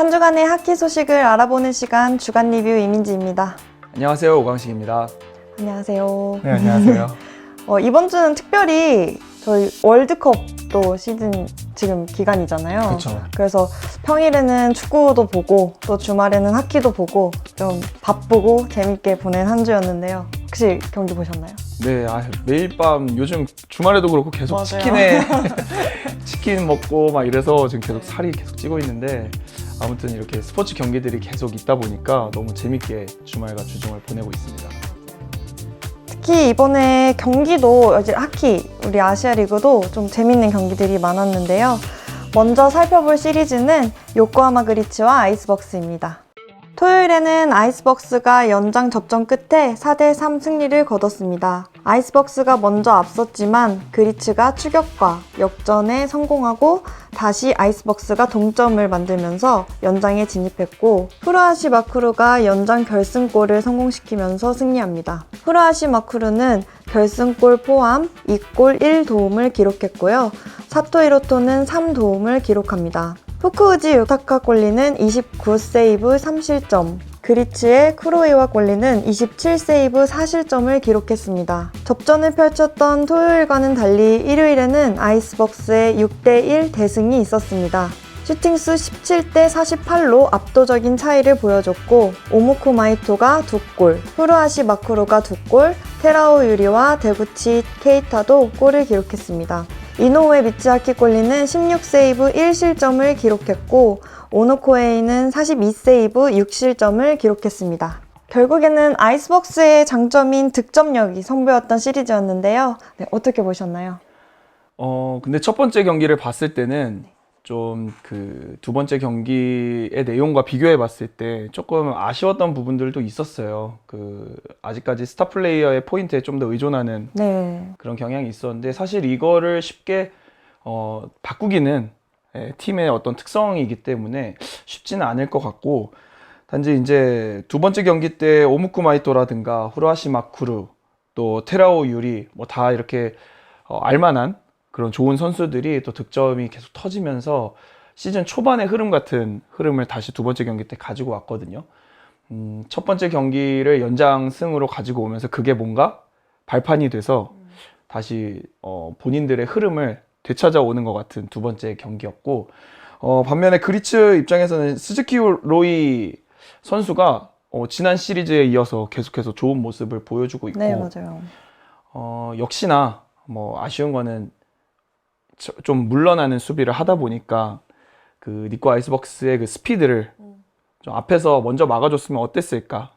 한 주간의 하키 소식을 알아보는 시간 주간 리뷰 이민지입니다. 안녕하세요 오광식입니다. 안녕하세요. 네 안녕하세요. 어, 이번 주는 특별히 저희 월드컵도 시즌 지금 기간이잖아요. 그렇죠. 그래서 평일에는 축구도 보고 또 주말에는 하키도 보고 좀 바쁘고 재밌게 보낸 한 주였는데요. 혹시 경기 보셨나요? 네 아, 매일 밤 요즘 주말에도 그렇고 계속 맞아요. 치킨에 치킨 먹고 막 이래서 지금 계속 살이 계속 찌고 있는데 아무튼 이렇게 스포츠 경기들이 계속 있다 보니까 너무 재밌게 주말과 주중을 보내고 있습니다. 특히 이번에 경기도 이제 하키 우리 아시아 리그도 좀 재밌는 경기들이 많았는데요. 먼저 살펴볼 시리즈는 요코하마 그리츠와 아이스벅스입니다. 토요일에는 아이스벅스가 연장 접전 끝에 4대3 승리를 거뒀습니다. 아이스벅스가 먼저 앞섰지만 그리츠가 추격과 역전에 성공하고 다시 아이스벅스가 동점을 만들면서 연장에 진입했고 후라하시 마쿠루가 연장 결승골을 성공시키면서 승리합니다. 후라하시 마쿠루는 결승골 포함 2골 1도움을 기록했고요. 사토 히로토는 3도움을 기록합니다. 후쿠우지 요타카 꼴리는 29세이브 3실점, 그리츠의 쿠로이와 꼴리는 27세이브 4실점을 기록했습니다. 접전을 펼쳤던 토요일과는 달리 일요일에는 아이스벅스의 6대1 대승이 있었습니다. 슈팅수 17대 48로 압도적인 차이를 보여줬고 오모코 마이토가 2골, 후루아시 마쿠로가 2골, 테라오 유리와 데구치 케이타도 골을 기록했습니다. 이노우에 미츠하키 꼴리는 16세이브 1실점을 기록했고 오노코에이는 42세이브 6실점을 기록했습니다. 결국에는 아이스벅스의 장점인 득점력이 선보였던 시리즈였는데요. 네, 어떻게 보셨나요? 어 근데 첫 번째 경기를 봤을 때는 좀 그 두 번째 경기의 내용과 비교해 봤을 때 조금 아쉬웠던 부분들도 있었어요. 그 아직까지 스타 플레이어의 포인트에 좀 더 의존하는 네. 그런 경향이 있었는데 사실 이거를 쉽게 어, 바꾸기는 예, 팀의 어떤 특성이기 때문에 쉽지는 않을 것 같고 단지 이제 두 번째 경기 때 오무쿠 마이토라든가 후라시 마쿠루 또 테라오 유리 뭐 다 이렇게 어, 알만한 그런 좋은 선수들이 또 득점이 계속 터지면서 시즌 초반의 흐름 같은 흐름을 다시 두 번째 경기 때 가지고 왔거든요. 음, 첫 번째 경기를 연장승으로 가지고 오면서 그게 뭔가 발판이 돼서 다시 어, 본인들의 흐름을 되찾아오는 것 같은 두 번째 경기였고 어, 반면에 그리츠 입장에서는 스즈키 로이 선수가 어, 지난 시리즈에 이어서 계속해서 좋은 모습을 보여주고 있고 네, 맞아요. 어, 역시나 뭐 아쉬운 거는 저- 좀 물러나는 수비를 하다 보니까 그 니코 아이스벅스의 그 스피드를 좀 앞에서 먼저 막아줬으면 어땠을까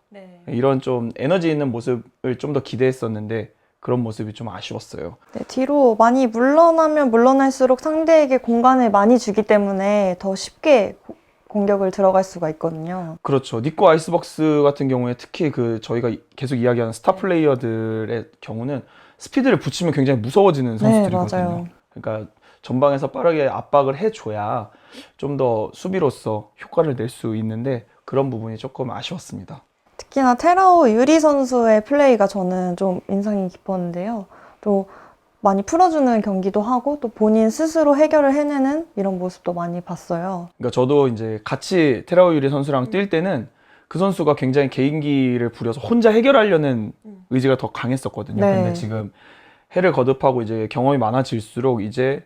이런 좀 에너지 있는 모습을 좀 더 기대했었는데 그런 모습이 좀 아쉬웠어요. 네, 뒤로 많이 물러나면 물러날수록 상대에게 공간을 많이 주기 때문에 더 쉽게 고- 공격을 들어갈 수가 있거든요. 그렇죠. 니코 아이스벅스 같은 경우에 특히 그 저희가 이- 계속 이야기하는 스타 플레이어들의 경우는 스피드를 붙이면 굉장히 무서워지는 선수들이거든요. 네, 맞아요. 그러니까 전방에서 빠르게 압박을 해줘야 좀 더 수비로서 효과를 낼 수 있는데 그런 부분이 조금 아쉬웠습니다. 특히나 테라오 유리 선수의 플레이가 저는 좀 인상이 깊었는데요. 또 많이 풀어주는 경기도 하고 또 본인 스스로 해결을 해내는 이런 모습도 많이 봤어요. 그러니까 저도 이제 같이 테라오 유리 선수랑 뛸 때는 그 선수가 굉장히 개인기를 부려서 혼자 해결하려는 의지가 더 강했었거든요. 네. 근데 지금 해를 거듭하고 이제 경험이 많아질수록 이제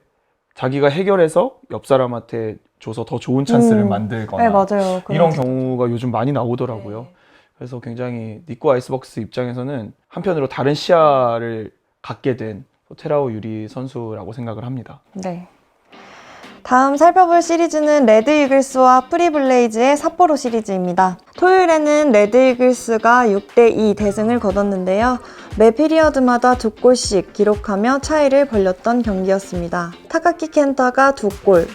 자기가 해결해서 옆 사람한테 줘서 더 좋은 찬스를 음. 만들거나 네, 맞아요. 이런 그런- 경우가 요즘 많이 나오더라고요. 네. 그래서 굉장히 니코 아이스벅스 입장에서는 한편으로 다른 시야를 갖게 된 테라오 유리 선수라고 생각을 합니다. 네. 다음 살펴볼 시리즈는 레드 이글스와 프리블레이즈의 삿포로 시리즈입니다. 토요일에는 레드 이글스가 6대2 대승을 거뒀는데요. 매 피리어드마다 두 골씩 기록하며 차이를 벌렸던 경기였습니다. 타카키 켄타가 두 골,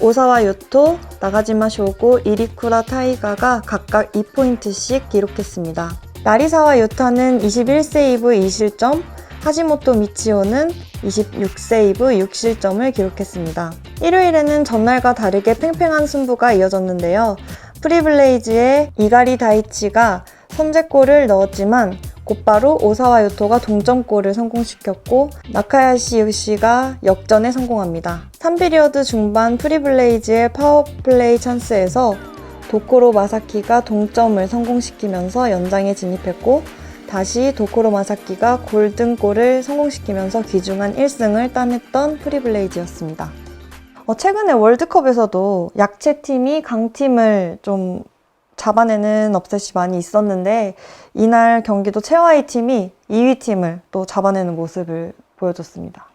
오사와 요토, 나가지마 쇼고, 이리쿠라 타이가가 각각 2포인트씩 기록했습니다. 나리사와 요타는 21세이브 2실점, 하지모토 미치오는 26세이브 6실점을 기록했습니다. 일요일에는 전날과 다르게 팽팽한 승부가 이어졌는데요. 프리블레이즈의 이가리 다이치가 선제골을 넣었지만 곧바로 오사와 요토가 동점골을 성공시켰고 나카야시 요시가 역전에 성공합니다. 3피리어드 중반 프리블레이즈의 파워플레이 찬스에서 도코로 마사키가 동점을 성공시키면서 연장에 진입했고 다시 도코로 마사키가 골든골을 성공시키면서 귀중한 1승을 따냈던 프리블레이즈였습니다. 어, 최근에 월드컵에서도 약체팀이 강팀을 좀 잡아내는 업셋이 많이 있었는데 이날 경기도 최하위 팀이 2위 팀을 또 잡아내는 모습을 보여줬습니다.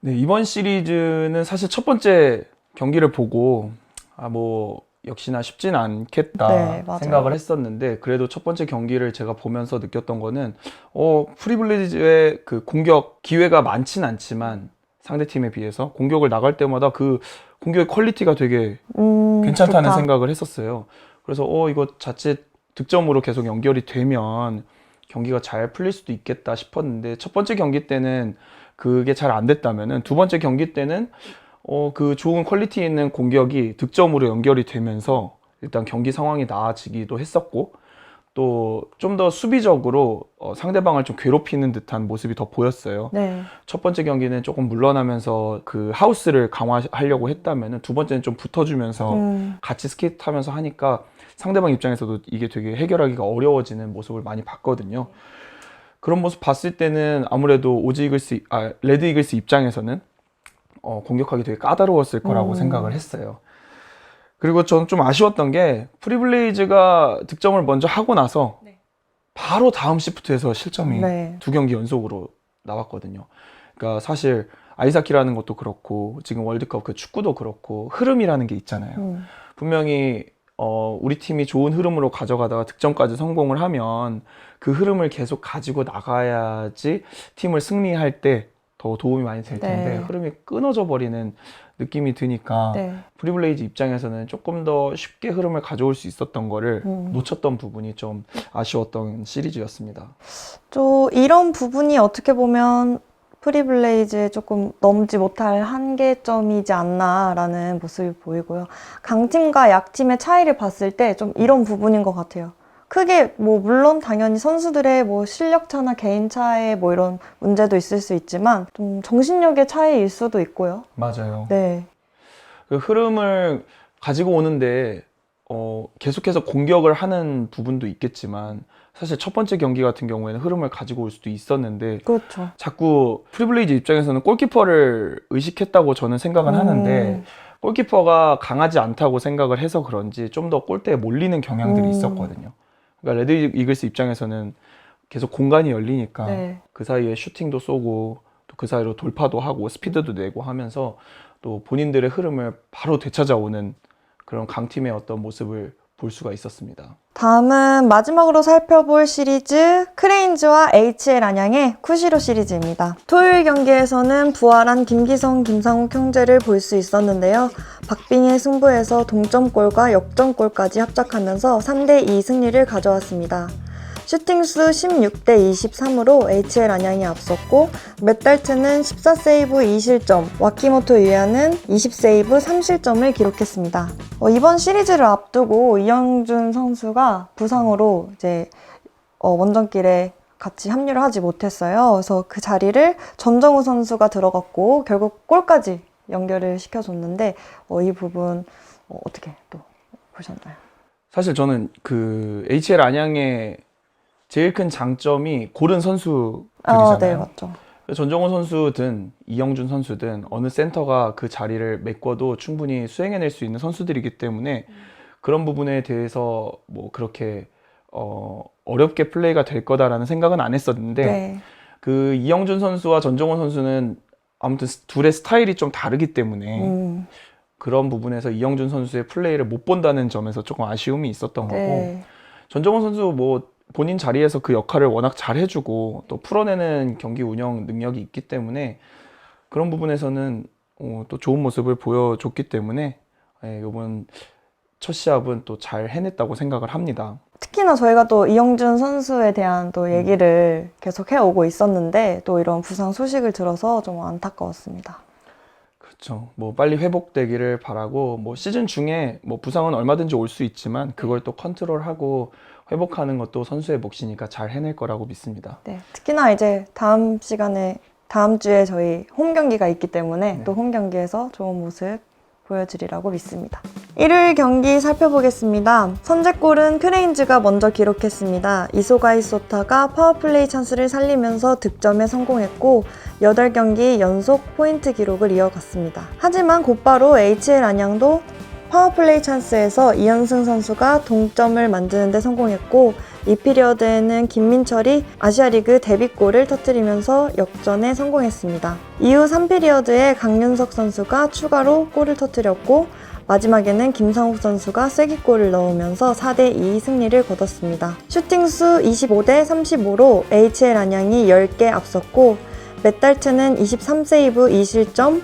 네, 이번 시리즈는 사실 첫 번째 경기를 보고 아 뭐 역시나 쉽진 않겠다 네. 생각을 했었는데 그래도 첫 번째 경기를 제가 보면서 느꼈던 거는 어 프리블리즈의 그 공격 기회가 많진 않지만 상대 팀에 비해서 공격을 나갈 때마다 그 공격의 퀄리티가 되게 음, 괜찮다는 좋다. 생각을 했었어요. 그래서 어 이거 자칫 득점으로 계속 연결이 되면 경기가 잘 풀릴 수도 있겠다 싶었는데 첫 번째 경기 때는 그게 잘 안 됐다면은 두 번째 경기 때는 어 그 좋은 퀄리티 있는 공격이 득점으로 연결이 되면서 일단 경기 상황이 나아지기도 했었고 또 좀 더 수비적으로 어, 상대방을 좀 괴롭히는 듯한 모습이 더 보였어요. 네, 첫 번째 경기는 조금 물러나면서 그 하우스를 강화하려고 했다면은 두 번째는 좀 붙어주면서 음, 같이 스케이트 타면서 하니까 상대방 입장에서도 이게 되게 해결하기가 어려워지는 모습을 많이 봤거든요. 그런 모습 봤을 때는 아무래도 오지 이글스, 아, 레드 이글스 입장에서는 어, 공격하기 되게 까다로웠을 거라고 음. 생각을 했어요. 그리고 저는 좀 아쉬웠던 게 프리블레이즈가 득점을 먼저 하고 나서 네. 바로 다음 시프트에서 실점이 네, 두 경기 연속으로 나왔거든요. 그러니까 사실 아이사키라는 것도 그렇고 지금 월드컵 그 축구도 그렇고 흐름이라는 게 있잖아요. 음, 분명히 어, 우리 팀이 좋은 흐름으로 가져가다가 득점까지 성공을 하면 그 흐름을 계속 가지고 나가야지 팀을 승리할 때 더 도움이 많이 될 텐데 네. 흐름이 끊어져 버리는 느낌이 드니까 네, 프리블레이즈 입장에서는 조금 더 쉽게 흐름을 가져올 수 있었던 거를 음. 놓쳤던 부분이 좀 아쉬웠던 시리즈였습니다. 또 이런 부분이 어떻게 보면 프리블레이즈에 조금 넘지 못할 한계점이지 않나라는 모습이 보이고요. 강팀과 약팀의 차이를 봤을 때 좀 이런 부분인 것 같아요. 크게 뭐 물론 당연히 선수들의 뭐 실력 차나 개인 차에 뭐 이런 문제도 있을 수 있지만 좀 정신력의 차이일 수도 있고요. 맞아요. 네, 그 흐름을 가지고 오는데 어, 계속해서 공격을 하는 부분도 있겠지만 사실 첫 번째 경기 같은 경우에는 흐름을 가지고 올 수도 있었는데 그렇죠. 자꾸 프리블레이즈 입장에서는 골키퍼를 의식했다고 저는 생각은 하는데 음. 골키퍼가 강하지 않다고 생각을 해서 그런지 좀 더 골대에 몰리는 경향들이 음. 있었거든요. 그러니까 레드 이글스 입장에서는 계속 공간이 열리니까 네, 그 사이에 슈팅도 쏘고 또 그 사이로 돌파도 하고 스피드도 내고 하면서 또 본인들의 흐름을 바로 되찾아오는 그런 강팀의 어떤 모습을 볼 수가 있었습니다. 다음은 마지막으로 살펴볼 시리즈 크레인즈와 HL 안양의 쿠시로 시리즈입니다. 토요일 경기에서는 부활한 김기성, 김상욱 형제를 볼 수 있었는데요. 박빙의 승부에서 동점골과 역전골까지 합작하면서 3대2 승리를 가져왔습니다. 슈팅수 16대 23으로 HL 안양이 앞섰고 맷달트는 14세이브 2실점, 와키모토 유야는 20세이브 3실점을 기록했습니다. 어, 이번 시리즈를 앞두고 이영준 선수가 부상으로 이제 어, 원정길에 같이 합류를 하지 못했어요. 그래서 그 자리를 전정우 선수가 들어갔고 결국 골까지 연결을 시켜줬는데 어, 이 부분 어, 어떻게 또 보셨나요? 사실 저는 그 HL 안양의 제일 큰 장점이 고른 선수들이잖아요. 아, 네, 맞죠. 전정호 선수든 이영준 선수든 어느 센터가 그 자리를 메꿔도 충분히 수행해낼 수 있는 선수들이기 때문에 그런 부분에 대해서 뭐 그렇게 어, 어렵게 플레이가 될 거다라는 생각은 안 했었는데 네. 그 이영준 선수와 전정호 선수는 아무튼 스- 둘의 스타일이 좀 다르기 때문에 음, 그런 부분에서 이영준 선수의 플레이를 못 본다는 점에서 조금 아쉬움이 있었던 거고 네. 전정호 선수 뭐 본인 자리에서 그 역할을 워낙 잘 해주고 또 풀어내는 경기 운영 능력이 있기 때문에 그런 부분에서는 어, 또 좋은 모습을 보여줬기 때문에 예, 이번 첫 시합은 또 잘 해냈다고 생각을 합니다. 특히나 저희가 또 이영준 선수에 대한 또 얘기를 계속 해오고 있었는데 또 이런 부상 소식을 들어서 좀 안타까웠습니다. 그렇죠. 뭐 빨리 회복되기를 바라고 뭐 시즌 중에 뭐 부상은 얼마든지 올 수 있지만 그걸 또 컨트롤하고 회복하는 것도 선수의 몫이니까 잘 해낼 거라고 믿습니다. 네, 특히나 이제 다음 시간에 다음 주에 저희 홈 경기가 있기 때문에 네. 또 홈 경기에서 좋은 모습 보여드리라고 믿습니다. 일요일 경기 살펴보겠습니다. 선제골은 크레인즈가 먼저 기록했습니다. 이소가이 소타가 파워플레이 찬스를 살리면서 득점에 성공했고 8경기 연속 포인트 기록을 이어갔습니다. 하지만 곧바로 HL 안양도 파워플레이 찬스에서 이현승 선수가 동점을 만드는 데 성공했고 이 피리어드에는 김민철이 아시아리그 데뷔골을 터뜨리면서 역전에 성공했습니다. 이후 3피리어드에 강윤석 선수가 추가로 골을 터뜨렸고 마지막에는 김상욱 선수가 쐐기골을 넣으면서 4대2 승리를 거뒀습니다. 슈팅수 25대 35로 HL 안양이 10개 앞섰고 맷달트는 23세이브 2실점,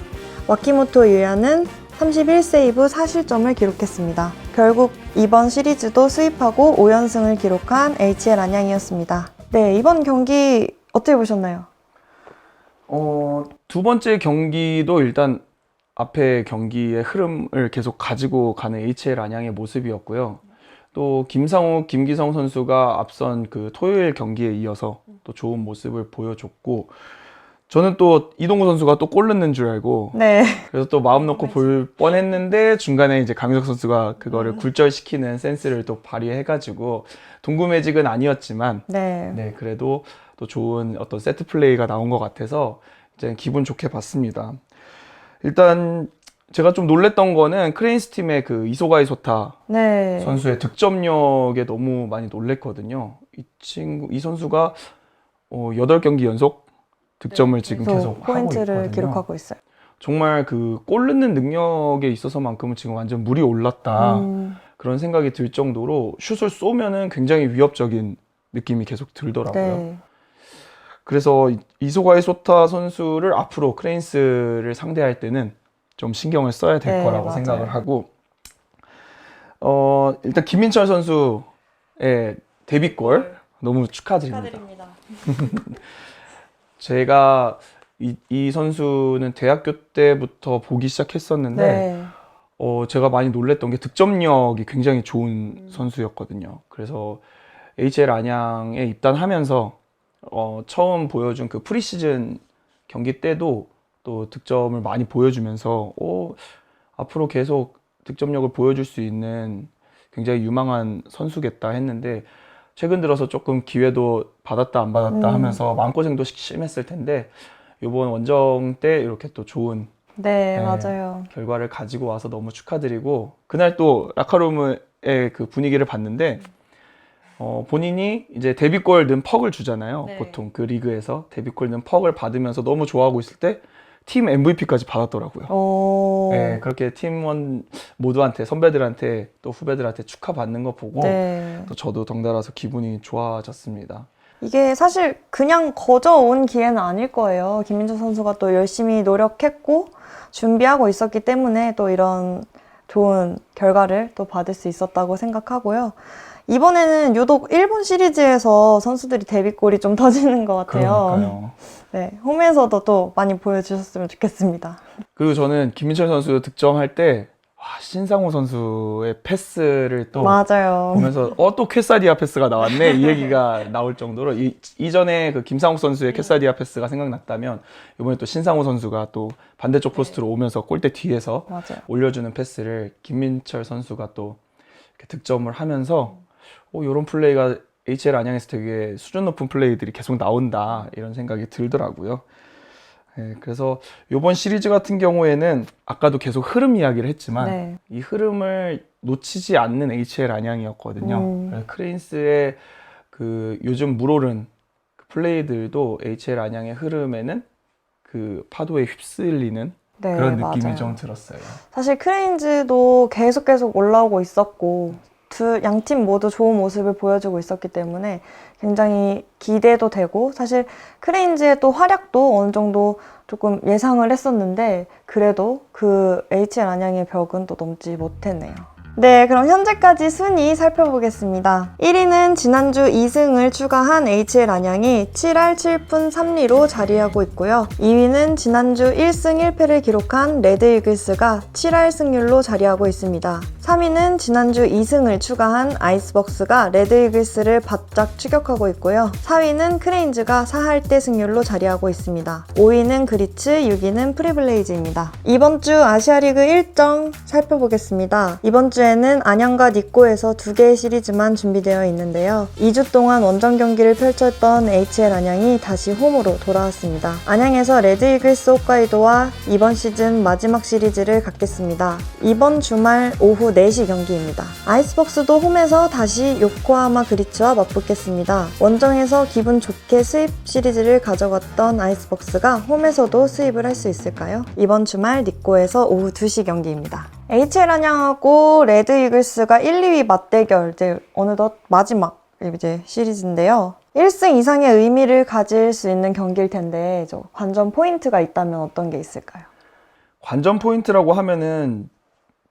와키모토 유야는 31세이브 4실점을 기록했습니다. 결국 이번 시리즈도 수입하고 5연승을 기록한 HL 안양이었습니다. 네, 이번 경기 어떻게 보셨나요? 어, 두 번째 경기도 일단 앞에 경기의 흐름을 계속 가지고 가는 HL 안양의 모습이었고요. 또 김상욱, 김기성 선수가 앞선 그 토요일 경기에 이어서 또 좋은 모습을 보여줬고 저는 또 이동구 선수가 또 골 넣는 줄 알고 네. 그래서 또 마음 놓고 볼 뻔했는데 중간에 이제 강유석 선수가 그거를 굴절시키는 센스를 또 발휘해가지고 동구 매직은 아니었지만 네. 네 그래도 또 좋은 어떤 세트 플레이가 나온 것 같아서 이제 기분 좋게 봤습니다. 일단 제가 좀 놀랬던 거는 크레인스 팀의 그 이소가이 소타 네. 선수의 득점력에 너무 많이 놀랬거든요. 이 친구 이 선수가 어, 8경기 연속 득점을 지금 계속 하고 네, 포인트를 있거든요. 기록하고 있어요. 정말 그 골 넣는 능력에 있어서만큼은 지금 완전 물이 올랐다 음, 그런 생각이 들 정도로 슛을 쏘면은 굉장히 위협적인 느낌이 계속 들더라고요. 네. 그래서 이- 이소가이 소타 선수를 앞으로 크레인스를 상대할 때는 좀 신경을 써야 될 네, 거라고 맞아요. 생각을 하고 어 일단 김민철 선수의 데뷔골 너무 축하드립니다. 제가 이, 이 선수는 대학교 때부터 보기 시작했었는데 네. 어, 제가 많이 놀랬던 게 득점력이 굉장히 좋은 선수였거든요. 그래서 HL 안양에 입단하면서 어, 처음 보여준 그 프리시즌 경기 때도 또 득점을 많이 보여주면서 어, 앞으로 계속 득점력을 보여줄 수 있는 굉장히 유망한 선수겠다 했는데 최근 들어서 조금 기회도 받았다 안 받았다 음. 하면서 마음고생도 심했을 텐데 이번 원정 때 이렇게 또 좋은 네, 네. 맞아요. 결과를 가지고 와서 너무 축하드리고 그날 또 라카룸의 그 분위기를 봤는데 어, 본인이 이제 데뷔골 넣은 퍽을 주잖아요. 네. 보통 그 리그에서 데뷔골 넣은 퍽을 받으면서 너무 좋아하고 있을 때 팀 MVP까지 받았더라고요. 오. 네, 그렇게 팀원 모두한테 선배들한테 또 후배들한테 축하받는 거 보고 네. 또 저도 덩달아서 기분이 좋아졌습니다. 이게 사실 그냥 거저 온 기회는 아닐 거예요. 김민철 선수가 또 열심히 노력했고 준비하고 있었기 때문에 또 이런 좋은 결과를 또 받을 수 있었다고 생각하고요. 이번에는 유독 일본 시리즈에서 선수들이 데뷔골이 좀 터지는 것 같아요. 그러니까요. 네, 홈에서도 또 많이 보여주셨으면 좋겠습니다. 그리고 저는 김민철 선수 득점할 때 와, 신상호 선수의 패스를 또 맞아요. 보면서 어 또 캐사디아 패스가 나왔네 이 얘기가 나올 정도로 이, 이전에 그 김상욱 선수의 캐사디아 패스가 생각났다면 이번에 또 신상호 선수가 또 반대쪽 포스트로 오면서 골대 뒤에서 맞아요. 올려주는 패스를 김민철 선수가 또 이렇게 득점을 하면서 어 이런 플레이가 HL 안양에서 되게 수준 높은 플레이들이 계속 나온다 이런 생각이 들더라고요. 예, 그래서 이번 시리즈 같은 경우에는 아까도 계속 흐름 이야기를 했지만 네. 이 흐름을 놓치지 않는 HL 안양이었거든요. 음. 크레인스의 그 요즘 물오른 그 플레이들도 HL 안양의 흐름에는 그 파도에 휩쓸리는 네, 그런 느낌이 맞아요. 좀 들었어요. 사실 크레인즈도 계속 계속 올라오고 있었고 두 양 팀 모두 좋은 모습을 보여주고 있었기 때문에 굉장히 기대도 되고 사실 크레인즈의 또 활약도 어느 정도 조금 예상을 했었는데 그래도 그 HL 안양의 벽은 또 넘지 못했네요. 네, 그럼 현재까지 순위 살펴보겠습니다. 1위는 지난주 2승을 추가한 HL 안양이 7할 7푼 3리로 자리하고 있고요. 2위는 지난주 1승 1패를 기록한 레드 이글스가 7할 승률로 자리하고 있습니다. 3위는 지난주 2승을 추가한 아이스벅스가 레드 이글스를 바짝 추격하고 있고요. 4위는 크레인즈가 4할대 승률로 자리하고 있습니다. 5위는 그리츠, 6위는 프리블레이즈입니다. 이번 주 아시아리그 일정 살펴보겠습니다. 이번 주에는 안양과 니꼬에서 두 개의 시리즈만 준비되어 있는데요. 2주 동안 원정 경기를 펼쳤던 HL 안양이 다시 홈으로 돌아왔습니다. 안양에서 레드 이글스 홋카이도와 이번 시즌 마지막 시리즈를 갖겠습니다. 이번 주말 오후 4시 경기입니다. 아이스벅스도 홈에서 다시 요코하마 그리츠와 맞붙겠습니다. 원정에서 기분 좋게 수입 시리즈를 가져갔던 아이스벅스가 홈에서도 수입을 할 수 있을까요? 이번 주말 니꼬에서 오후 2시 경기입니다. HL 안양하고 레드 이글스가 1, 2위 맞대결 이제 어느덧 마지막 이제 시리즈인데요. 1승 이상의 의미를 가질 수 있는 경기일 텐데 저 관전 포인트가 있다면 어떤 게 있을까요? 관전 포인트라고 하면은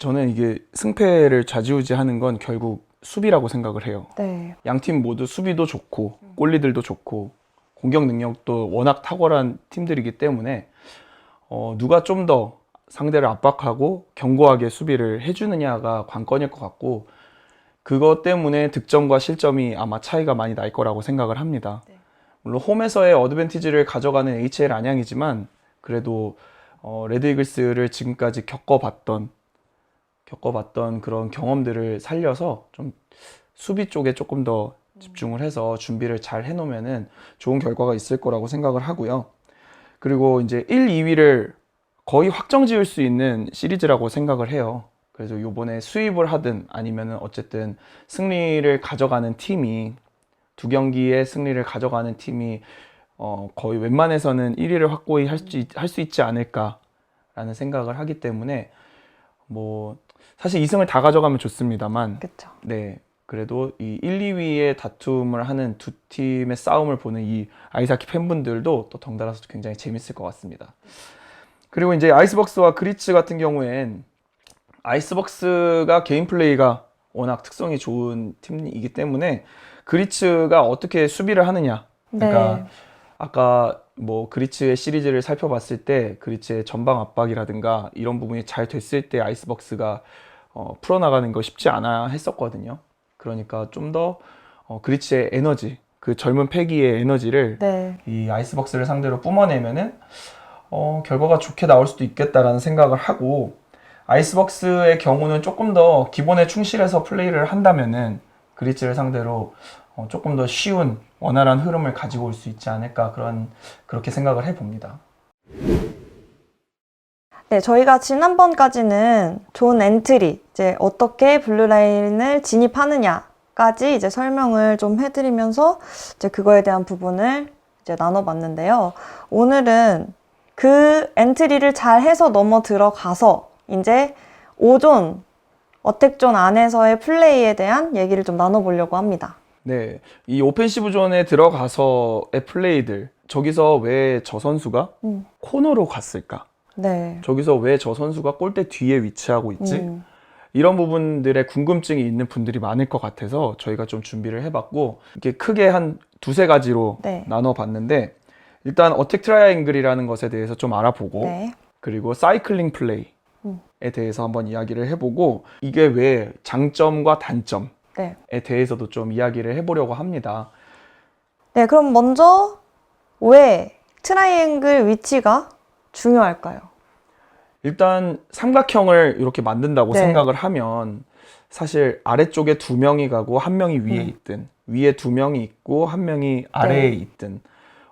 저는 이게 승패를 좌지우지하는 건 결국 수비라고 생각을 해요. 네. 양팀 모두 수비도 좋고 골리들도 좋고 공격 능력도 워낙 탁월한 팀들이기 때문에 어, 누가 좀 더 상대를 압박하고 견고하게 수비를 해주느냐가 관건일 것 같고 그것 때문에 득점과 실점이 아마 차이가 많이 날 거라고 생각을 합니다. 네. 물론 홈에서의 어드밴티지를 가져가는 HL 안양이지만 그래도 어, 레드 이글스를 지금까지 겪어봤던 겪어봤던 그런 경험들을 살려서 좀 수비 쪽에 조금 더 집중을 해서 준비를 잘 해놓으면은 좋은 결과가 있을 거라고 생각을 하고요. 그리고 이제 1, 2위를 거의 확정 지을 수 있는 시리즈라고 생각을 해요. 그래서 요번에 수입을 하든 아니면은 어쨌든 승리를 가져가는 팀이 두 경기의 승리를 가져가는 팀이 어, 거의 웬만해서는 1위를 확고히 할 수 있지 않을까라는 생각을 하기 때문에 뭐 사실 2승을 다 가져가면 좋습니다만 그렇죠. 네. 그래도 이 1, 2위의 다툼을 하는 두 팀의 싸움을 보는 이 아이스하키 팬분들도 또 덩달아서 굉장히 재밌을 것 같습니다. 그리고 이제 아이스벅스와 그리츠 같은 경우엔 아이스벅스가 개인 플레이가 워낙 특성이 좋은 팀이기 때문에 그리츠가 어떻게 수비를 하느냐. 그러니까 네. 아까 뭐 그리츠의 시리즈를 살펴봤을 때 그리츠의 전방 압박이라든가 이런 부분이 잘 됐을 때 아이스벅스가 어, 풀어나가는 거 쉽지 않아 했었거든요. 그러니까 좀 더 어, 그리츠의 에너지, 그 젊은 패기의 에너지를 네. 이 아이스벅스를 상대로 뿜어내면은 어, 결과가 좋게 나올 수도 있겠다라는 생각을 하고 아이스벅스의 경우는 조금 더 기본에 충실해서 플레이를 한다면은 그리츠를 상대로 어, 조금 더 쉬운 원활한 흐름을 가지고 올 수 있지 않을까 그런 그렇게 생각을 해봅니다. 네, 저희가 지난번까지는 존 엔트리, 이제 어떻게 블루라인을 진입하느냐까지 이제 설명을 좀 해드리면서 이제 그거에 대한 부분을 이제 나눠봤는데요. 오늘은 그 엔트리를 잘 해서 넘어 들어가서 이제 5존, 어택존 안에서의 플레이에 대한 얘기를 좀 나눠보려고 합니다. 네, 이 오펜시브 존에 들어가서의 플레이들 저기서 왜 저 선수가 음. 코너로 갔을까? 네. 저기서 왜 저 선수가 골대 뒤에 위치하고 있지? 음, 이런 부분들의 궁금증이 있는 분들이 많을 것 같아서 저희가 좀 준비를 해봤고 이렇게 크게 한 두세 가지로 네. 나눠봤는데 일단 어택 트라이앵글이라는 것에 대해서 좀 알아보고 네. 그리고 사이클링 플레이에 음. 대해서 한번 이야기를 해보고 이게 왜 장점과 단점에 네. 대해서도 좀 이야기를 해보려고 합니다. 네, 그럼 먼저 왜 트라이앵글 위치가 중요할까요? 일단 삼각형을 이렇게 만든다고 네. 생각을 하면 사실 아래쪽에 두 명이 가고 한 명이 위에 음. 있든 위에 두 명이 있고 한 명이 아래에 네. 있든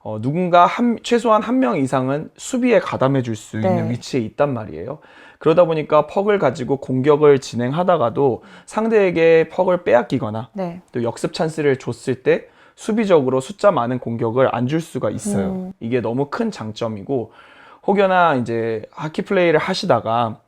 어, 누군가 한, 최소한 한 명 이상은 수비에 가담해 줄 수 있는 네. 위치에 있단 말이에요. 그러다 보니까 퍽을 가지고 공격을 진행하다가도 상대에게 퍽을 빼앗기거나 네. 또 역습 찬스를 줬을 때 수비적으로 숫자 많은 공격을 안 줄 수가 있어요. 음. 이게 너무 큰 장점이고 혹여나 이제 하키 플레이를 하시다가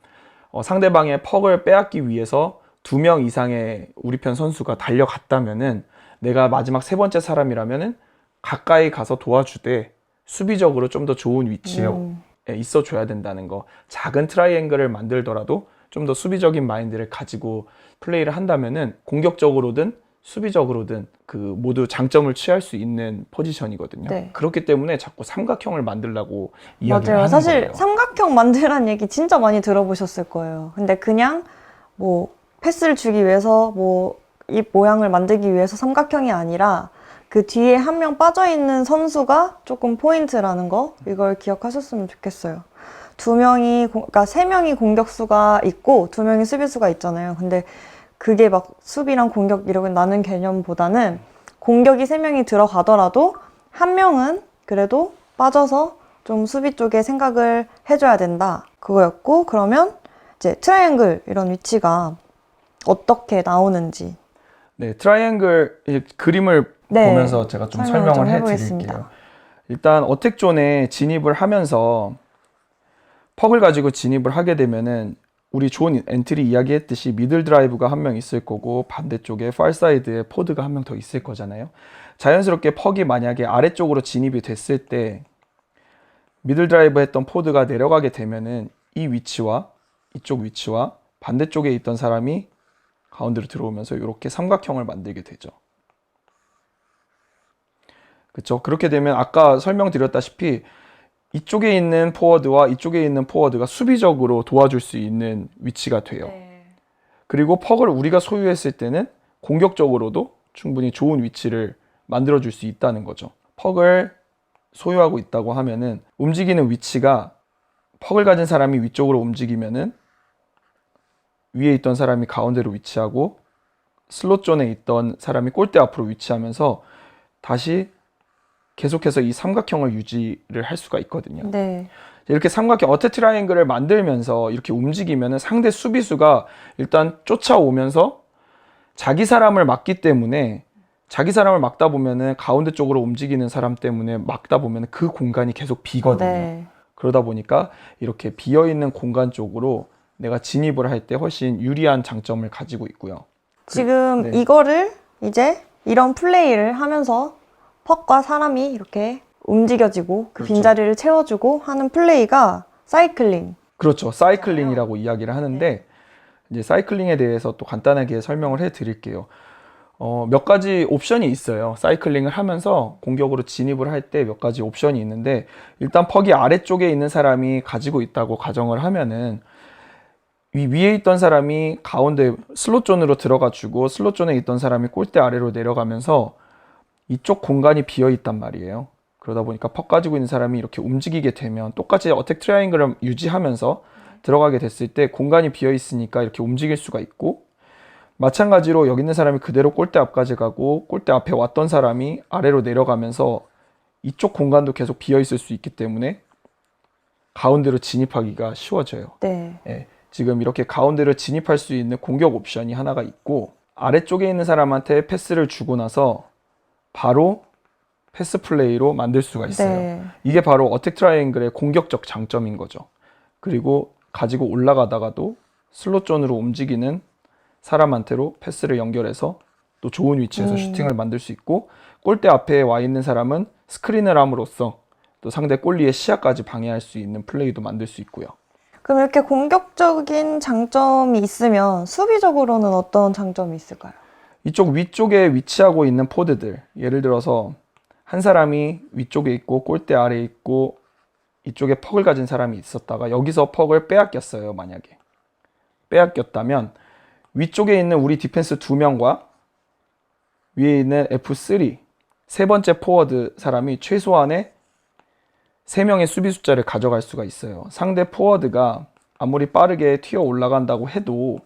어, 상대방의 퍽을 빼앗기 위해서 두 명 이상의 우리 편 선수가 달려갔다면은 내가 마지막 세 번째 사람이라면은 가까이 가서 도와주되 수비적으로 좀 더 좋은 위치에 음, 있어 줘야 된다는 거. 작은 트라이앵글을 만들더라도 좀 더 수비적인 마인드를 가지고 플레이를 한다면은 공격적으로든 수비적으로든 그 모두 장점을 취할 수 있는 포지션이거든요. 네. 그렇기 때문에 자꾸 삼각형을 만들라고 이야기를 맞아요. 하는 사실 거예요. 삼각형 만들란 얘기 진짜 많이 들어보셨을 거예요. 근데 그냥 뭐 패스를 주기 위해서 뭐 이 모양을 만들기 위해서 삼각형이 아니라 그 뒤에 한 명 빠져 있는 선수가 조금 포인트라는 거 이걸 기억하셨으면 좋겠어요. 두 명이 공- 그러니까 세 명이 공격수가 있고 두 명이 수비수가 있잖아요. 근데 그게 막 수비랑 공격 이렇게 나눈 개념보다는 공격이 세 명이 들어가더라도 한 명은 그래도 빠져서 좀 수비 쪽에 생각을 해줘야 된다. 그거였고 그러면 이제 트라이앵글 이런 위치가 어떻게 나오는지 네, 트라이앵글 이 그림을 네, 보면서 제가 좀 설명을 설명을 좀 해드릴게요. 일단 어택존에 진입을 하면서 퍽을 가지고 진입을 하게 되면은 우리 좋은 엔트리 이야기했듯이 미들 드라이브가 한 명 있을 거고 반대쪽에 팔사이드에 포드가 한 명 더 있을 거잖아요. 자연스럽게 퍽이 만약에 아래쪽으로 진입이 됐을 때 미들 드라이브 했던 포드가 내려가게 되면은 이 위치와 이쪽 위치와 반대쪽에 있던 사람이 가운데로 들어오면서 이렇게 삼각형을 만들게 되죠. 그렇죠. 그렇게 되면 아까 설명드렸다시피 이쪽에 있는 포워드와 이쪽에 있는 포워드가 수비적으로 도와줄 수 있는 위치가 돼요. 네. 그리고 퍽을 우리가 소유했을 때는 공격적으로도 충분히 좋은 위치를 만들어 줄 수 있다는 거죠. 퍽을 소유하고 있다고 하면은 움직이는 위치가 퍽을 가진 사람이 위쪽으로 움직이면은 위에 있던 사람이 가운데로 위치하고 슬롯 존에 있던 사람이 골대 앞으로 위치하면서 다시 계속해서 이 삼각형을 유지를 할 수가 있거든요. 네. 이렇게 삼각형 어택 트라이앵글을 만들면서 이렇게 움직이면은 상대 수비수가 일단 쫓아오면서 자기 사람을 막기 때문에 자기 사람을 막다 보면은 가운데 쪽으로 움직이는 사람 때문에 막다 보면은 그 공간이 계속 비거든요. 네. 그러다 보니까 이렇게 비어 있는 공간 쪽으로 내가 진입을 할 때 훨씬 유리한 장점을 가지고 있고요. 지금 네. 이거를 이제 이런 플레이를 하면서 퍽과 사람이 이렇게 움직여지고 그 그렇죠. 빈자리를 채워주고 하는 플레이가 사이클링. 그렇죠. 사이클링이라고 이야기를 하는데 이제 사이클링에 대해서 또 간단하게 설명을 해 드릴게요. 어, 몇 가지 옵션이 있어요. 사이클링을 하면서 공격으로 진입을 할 때 몇 가지 옵션이 있는데 일단 퍽이 아래쪽에 있는 사람이 가지고 있다고 가정을 하면은 위 위에 있던 사람이 가운데 슬롯 존으로 들어가 주고 슬롯 존에 있던 사람이 골대 아래로 내려가면서 이쪽 공간이 비어 있단 말이에요. 그러다 보니까 퍽 가지고 있는 사람이 이렇게 움직이게 되면 똑같이 어택 트라이앵글을 유지하면서 들어가게 됐을 때 공간이 비어 있으니까 이렇게 움직일 수가 있고 마찬가지로 여기 있는 사람이 그대로 골대 앞까지 가고 골대 앞에 왔던 사람이 아래로 내려가면서 이쪽 공간도 계속 비어 있을 수 있기 때문에 가운데로 진입하기가 쉬워져요. 네. 예, 지금 이렇게 가운데로 진입할 수 있는 공격 옵션이 하나가 있고 아래쪽에 있는 사람한테 패스를 주고 나서 바로 패스 플레이로 만들 수가 있어요. 네. 이게 바로 어택 트라이앵글의 공격적 장점인 거죠. 그리고 가지고 올라가다가도 슬롯 존으로 움직이는 사람한테로 패스를 연결해서 또 좋은 위치에서 음. 슈팅을 만들 수 있고 골대 앞에 와 있는 사람은 스크린을 함으로써 또 상대 골리의 시야까지 방해할 수 있는 플레이도 만들 수 있고요. 그럼 이렇게 공격적인 장점이 있으면 수비적으로는 어떤 장점이 있을까요? 이쪽 위쪽에 위치하고 있는 포드들. 예를 들어서 한 사람이 위쪽에 있고 골대 아래에 있고 이쪽에 퍽을 가진 사람이 있었다가 여기서 퍽을 빼앗겼어요 만약에. 빼앗겼다면 위쪽에 있는 우리 디펜스 두 명과 위에 있는 F3 세 번째 포워드 사람이 최소한의 세 명의 수비 숫자를 가져갈 수가 있어요. 상대 포워드가 아무리 빠르게 튀어 올라간다고 해도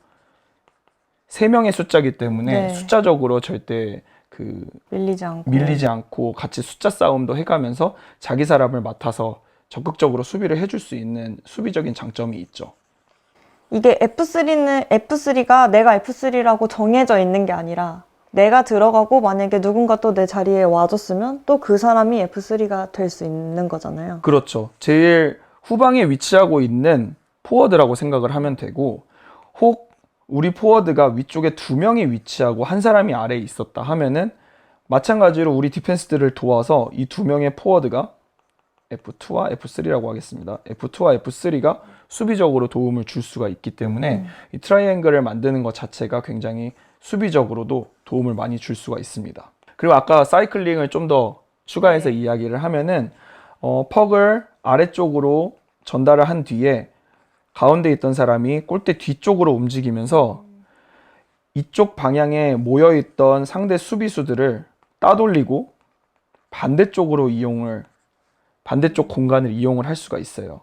세 명의 숫자이기 때문에 네. 숫자적으로 절대 그 밀리지 않고. 밀리지 않고 같이 숫자 싸움도 해가면서 자기 사람을 맡아서 적극적으로 수비를 해줄 수 있는 수비적인 장점이 있죠. 이게 F3는 F3가 내가 F3라고 정해져 있는 게 아니라 내가 들어가고 만약에 누군가 또 내 자리에 와줬으면 또 그 사람이 F3가 될 수 있는 거잖아요. 그렇죠. 제일 후방에 위치하고 있는 포워드라고 생각을 하면 되고 혹 우리 포워드가 위쪽에 두 명이 위치하고 한 사람이 아래에 있었다 하면은 마찬가지로 우리 디펜스들을 도와서 이 두 명의 포워드가 F2와 F3라고 하겠습니다. F2와 F3가 수비적으로 도움을 줄 수가 있기 때문에 이 트라이앵글을 만드는 것 자체가 굉장히 수비적으로도 도움을 많이 줄 수가 있습니다. 그리고 아까 사이클링을 좀 더 추가해서 이야기를 하면은 어, 퍽을 아래쪽으로 전달을 한 뒤에 가운데 있던 사람이 골대 뒤쪽으로 움직이면서 이쪽 방향에 모여 있던 상대 수비수들을 따돌리고 반대쪽으로 이용을 반대쪽 공간을 이용을 할 수가 있어요.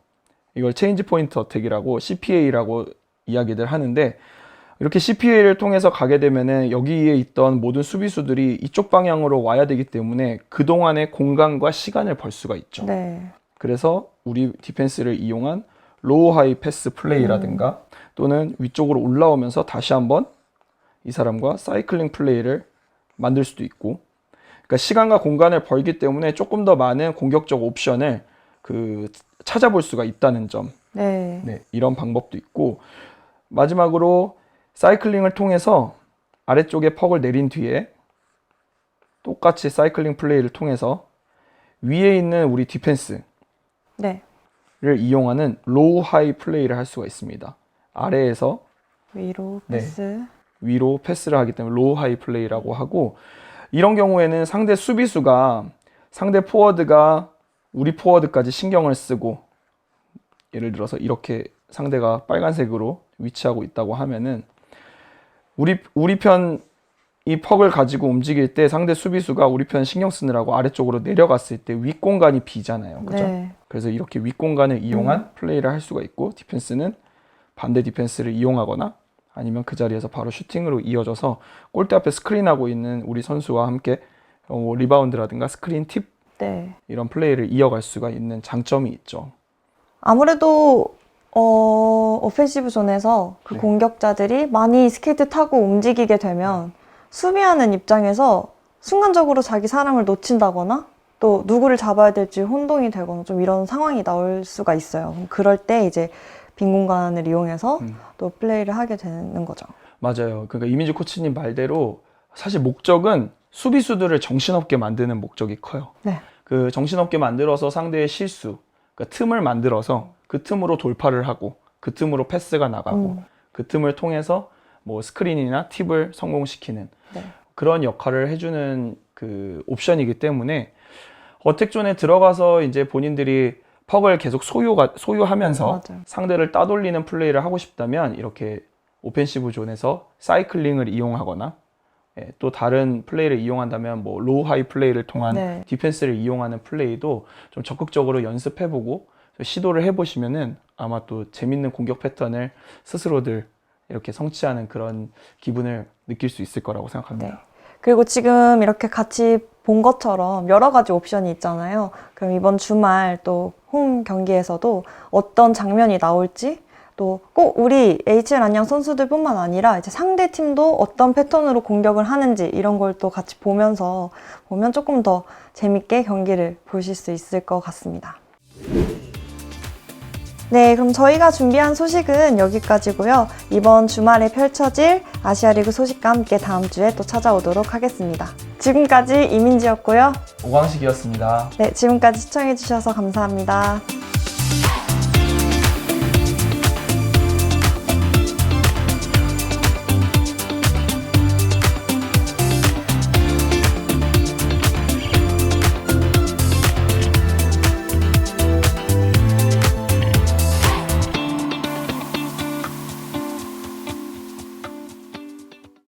이걸 체인지 포인트 어택이라고 CPA라고 이야기들 하는데 이렇게 CPA를 통해서 가게 되면은 여기에 있던 모든 수비수들이 이쪽 방향으로 와야 되기 때문에 그동안의 공간과 시간을 벌 수가 있죠. 네. 그래서 우리 디펜스를 이용한 로우 하이 패스 플레이라든가 또는 위쪽으로 올라오면서 다시 한번 이 사람과 사이클링 플레이를 만들 수도 있고 그러니까 시간과 공간을 벌기 때문에 조금 더 많은 공격적 옵션을 그 찾아볼 수가 있다는 점. 네. 네, 이런 방법도 있고 마지막으로 사이클링을 통해서 아래쪽에 퍽을 내린 뒤에 똑같이 사이클링 플레이를 통해서 위에 있는 우리 디펜스 를 네. 이용하는 로우 하이 플레이를 할 수가 있습니다. 아래에서 위로 네. 패스. 위로 패스를 하기 때문에 로우 하이 플레이라고 하고 이런 경우에는 상대 수비수가 상대 포워드가 우리 포워드까지 신경을 쓰고 예를 들어서 이렇게 상대가 빨간색으로 위치하고 있다고 하면은 우리 우리 편 이 퍽을 가지고 움직일 때 상대 수비수가 우리 편 신경 쓰느라고 아래쪽으로 내려갔을 때 윗공간이 비잖아요. 그죠? 네. 그래서 이렇게 윗공간을 이용한 플레이를 할 수가 있고 디펜스는 반대 디펜스를 이용하거나 아니면 그 자리에서 바로 슈팅으로 이어져서 골대 앞에 스크린하고 있는 우리 선수와 함께 어, 뭐 리바운드라든가 스크린 팁 네. 이런 플레이를 이어갈 수가 있는 장점이 있죠. 아무래도 어, 오펜시브 존에서 그 네. 공격자들이 많이 스케이트 타고 움직이게 되면 수비하는 입장에서 순간적으로 자기 사람을 놓친다거나 또 누구를 잡아야 될지 혼동이 되거나 좀 이런 상황이 나올 수가 있어요. 그럴 때 이제 빈 공간을 이용해서 음. 또 플레이를 하게 되는 거죠. 맞아요. 그러니까 이민주 코치님 말대로 사실 목적은 수비수들을 정신없게 만드는 목적이 커요. 네. 그 정신없게 만들어서 상대의 실수, 그러니까 틈을 만들어서 그 틈으로 돌파를 하고 그 틈으로 패스가 나가고 음. 그 틈을 통해서 뭐 스크린이나 팁을 성공시키는 네. 그런 역할을 해주는 그 옵션이기 때문에 어택존에 들어가서 이제 본인들이 퍽을 계속 소유가 소유하면서 맞아요. 상대를 따돌리는 플레이를 하고 싶다면 이렇게 오펜시브 존에서 사이클링을 이용하거나 예, 또 다른 플레이를 이용한다면 뭐 로우 하이 플레이를 통한 네. 디펜스를 이용하는 플레이도 좀 적극적으로 연습해보고 시도를 해보시면은 아마 또 재밌는 공격 패턴을 스스로들 이렇게 성취하는 그런 기분을 느낄 수 있을 거라고 생각합니다. 네. 그리고 지금 이렇게 같이 본 것처럼 여러 가지 옵션이 있잖아요. 그럼 이번 주말 또 홈 경기에서도 어떤 장면이 나올지 또 꼭 우리 HL 안양 선수들뿐만 아니라 이제 상대 팀도 어떤 패턴으로 공격을 하는지 이런 걸 또 같이 보면서 보면 조금 더 재밌게 경기를 보실 수 있을 것 같습니다. 네, 그럼 저희가 준비한 소식은 여기까지고요. 이번 주말에 펼쳐질 아시아리그 소식과 함께 다음 주에 또 찾아오도록 하겠습니다. 지금까지 이민지였고요. 오광식이었습니다. 네, 지금까지 시청해주셔서 감사합니다.